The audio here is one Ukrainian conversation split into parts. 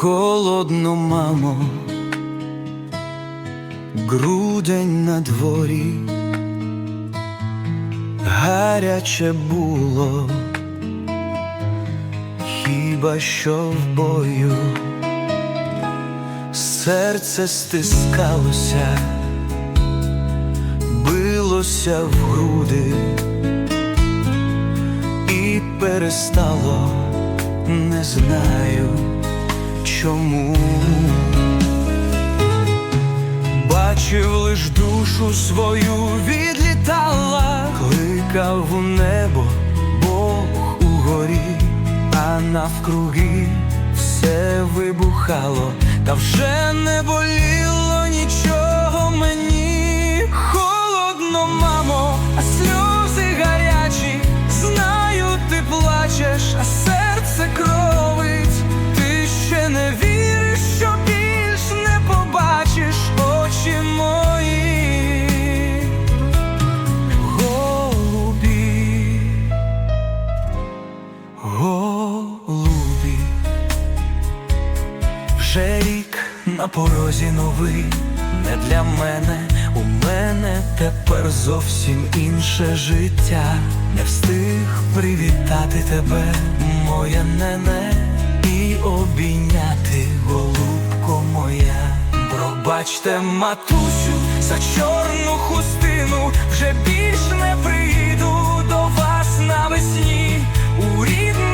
Холодно, мамо, грудень на дворі, гаряче було, хіба що в бою, серце стискалося, билося в груди. І перестало, не знаю чому. Бачив лиш душу свою відлітала, кликав у небо, Бог угорі, а навкруги все вибухало, та вже не боліло нічого вже рік на порозі новий, не для мене, у мене тепер зовсім інше життя. Не встиг привітати тебе, моя нене, і обійняти, голубко моя. Пробачте, матусю, за чорну хустину, вже більш не приїду до вас навесні, у рідне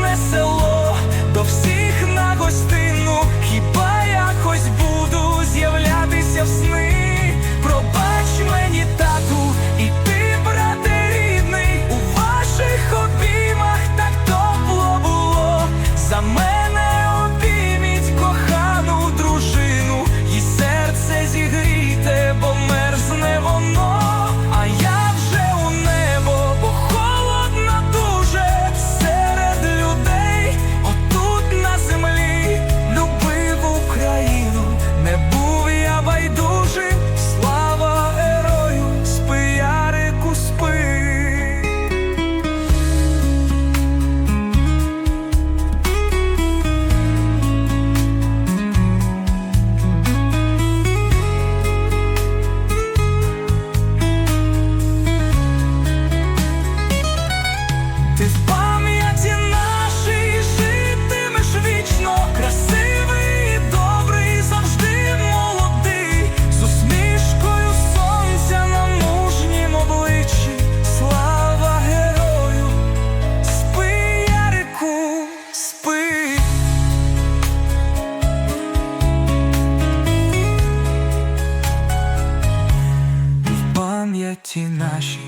пам'яті наші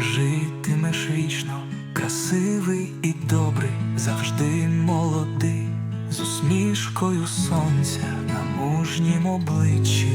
житимеш вічно, красивий і добрий, завжди молодий, з усмішкою сонця на мужнім обличчі,